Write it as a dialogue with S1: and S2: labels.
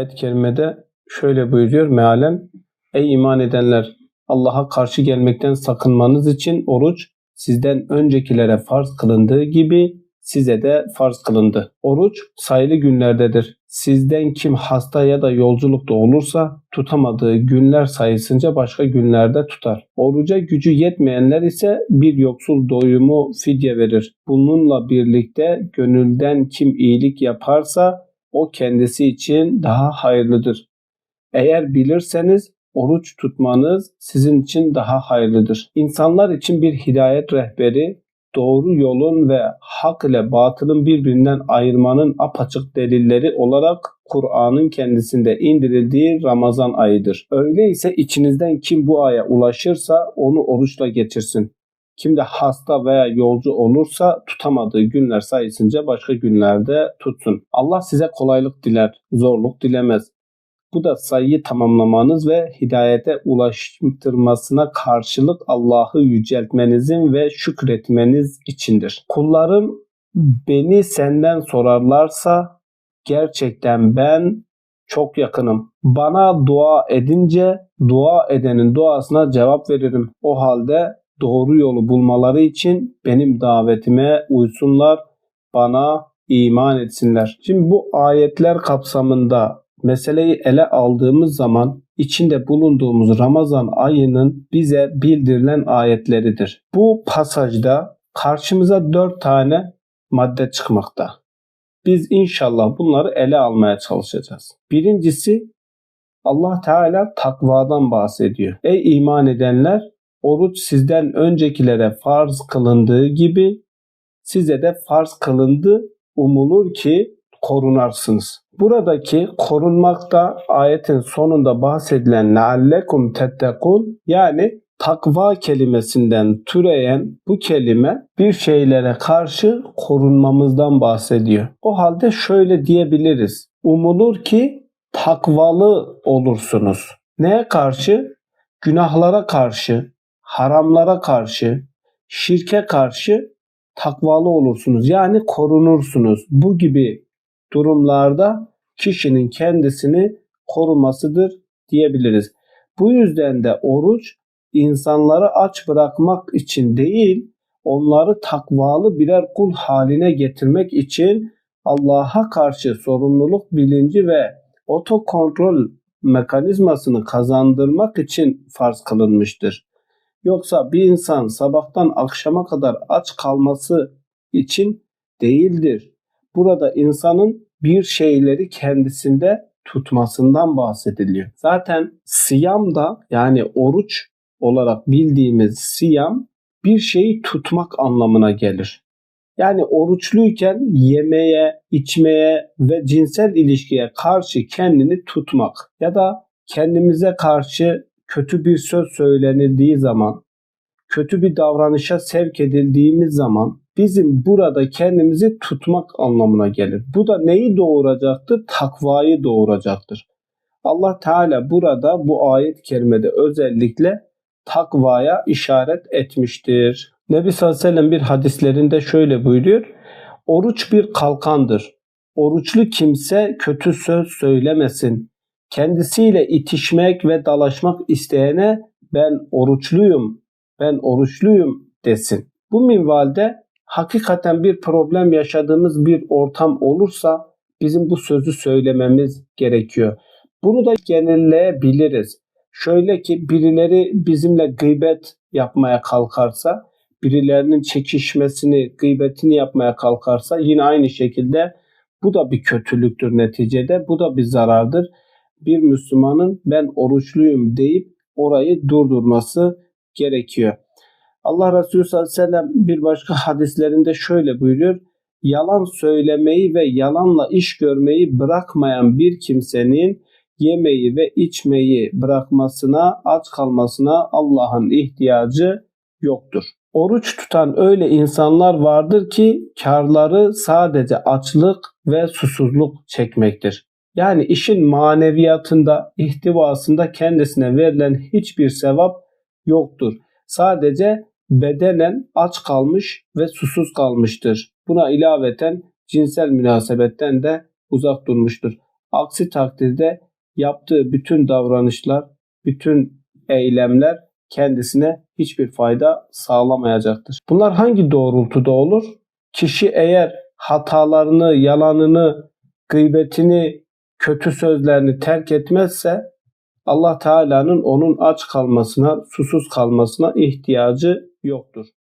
S1: Ayet-i kerimede şöyle buyuruyor mealen Ey iman edenler Allah'a karşı gelmekten sakınmanız için oruç sizden öncekilere farz kılındığı gibi size de farz kılındı. Oruç sayılı günlerdedir. Sizden kim hasta ya da yolculukta olursa tutamadığı günler sayısınca başka günlerde tutar. Oruca gücü yetmeyenler ise bir yoksul doyumu fidye verir. Bununla birlikte gönülden kim iyilik yaparsa o kendisi için daha hayırlıdır. Eğer bilirseniz oruç tutmanız sizin için daha hayırlıdır. İnsanlar için bir hidayet rehberi, doğru yolun ve hak ile batılın birbirinden ayırmanın apaçık delilleri olarak Kur'an'ın kendisinde indirildiği Ramazan ayıdır. Öyleyse içinizden kim bu aya ulaşırsa onu oruçla geçirsin. Kim de hasta veya yolcu olursa tutamadığı günler sayısınca başka günlerde tutsun. Allah size kolaylık diler, zorluk dilemez. Bu da sayıyı tamamlamanız ve hidayete ulaştırmasına karşılık Allah'ı yüceltmenizin ve şükretmeniz içindir. Kullarım beni senden sorarlarsa gerçekten ben çok yakınım. Bana dua edince dua edenin duasına cevap veririm. O halde doğru yolu bulmaları için benim davetime uysunlar, bana iman etsinler. Şimdi bu ayetler kapsamında meseleyi ele aldığımız zaman içinde bulunduğumuz Ramazan ayının bize bildirilen ayetleridir. Bu pasajda karşımıza dört tane madde çıkmakta. Biz inşallah bunları ele almaya çalışacağız. Birincisi Allah Teala takvadan bahsediyor. Ey iman edenler oruç sizden öncekilere farz kılındığı gibi size de farz kılındı umulur ki korunarsınız. Buradaki korunmakta ayetin sonunda bahsedilen leallekum tettekun yani takva kelimesinden türeyen bu kelime bir şeylere karşı korunmamızdan bahsediyor. O halde şöyle diyebiliriz. Umulur ki takvalı olursunuz. Neye karşı? Günahlara karşı, haramlara karşı, şirke karşı takvalı olursunuz. Yani korunursunuz. Bu gibi durumlarda kişinin kendisini korumasıdır diyebiliriz. Bu yüzden de oruç insanları aç bırakmak için değil, onları takvalı birer kul haline getirmek için Allah'a karşı sorumluluk bilinci ve otokontrol mekanizmasını kazandırmak için farz kılınmıştır. Yoksa bir insan sabahtan akşama kadar aç kalması için değildir. Burada insanın bir şeyleri kendisinde tutmasından bahsediliyor. Zaten siyam da yani oruç olarak bildiğimiz siyam bir şeyi tutmak anlamına gelir. Yani oruçluyken yemeye, içmeye ve cinsel ilişkiye karşı kendini tutmak ya da kendimize karşı kötü bir söz söylenildiği zaman, kötü bir davranışa sevk edildiğimiz zaman bizim burada kendimizi tutmak anlamına gelir. Bu da neyi doğuracaktır? Takvayı doğuracaktır. Allah Teala burada bu ayet-i kerimede özellikle takvaya işaret etmiştir. Nebi sallallahu aleyhi ve sellem bir hadislerinde şöyle buyuruyor. Oruç bir kalkandır. Oruçlu kimse kötü söz söylemesin. Kendisiyle itişmek ve dalaşmak isteyene ben oruçluyum, ben oruçluyum desin. Bu minvalde hakikaten bir problem yaşadığımız bir ortam olursa bizim bu sözü söylememiz gerekiyor. Bunu da genelleyebiliriz. Şöyle ki birileri bizimle gıybet yapmaya kalkarsa, birilerinin çekişmesini, gıybetini yapmaya kalkarsa yine aynı şekilde bu da bir kötülüktür neticede. Bu da bir zarardır. Bir Müslümanın ben oruçluyum deyip orayı durdurması gerekiyor. Allah Resulü sallallahu aleyhi ve sellem bir başka hadislerinde şöyle buyuruyor. Yalan söylemeyi ve yalanla iş görmeyi bırakmayan bir kimsenin yemeği ve içmeyi bırakmasına, aç kalmasına Allah'ın ihtiyacı yoktur. Oruç tutan öyle insanlar vardır ki karları sadece açlık ve susuzluk çekmektir. Yani işin maneviyatında, ihtivasında kendisine verilen hiçbir sevap yoktur. Sadece bedenen aç kalmış ve susuz kalmıştır. Buna ilaveten cinsel münasebetten de uzak durmuştur. Aksi takdirde yaptığı bütün davranışlar, bütün eylemler kendisine hiçbir fayda sağlamayacaktır. Bunlar hangi doğrultuda olur? Kişi eğer hatalarını, yalanını, gıybetini, kötü sözlerini terk etmezse Allah Teala'nın onun aç kalmasına, susuz kalmasına ihtiyacı yoktur.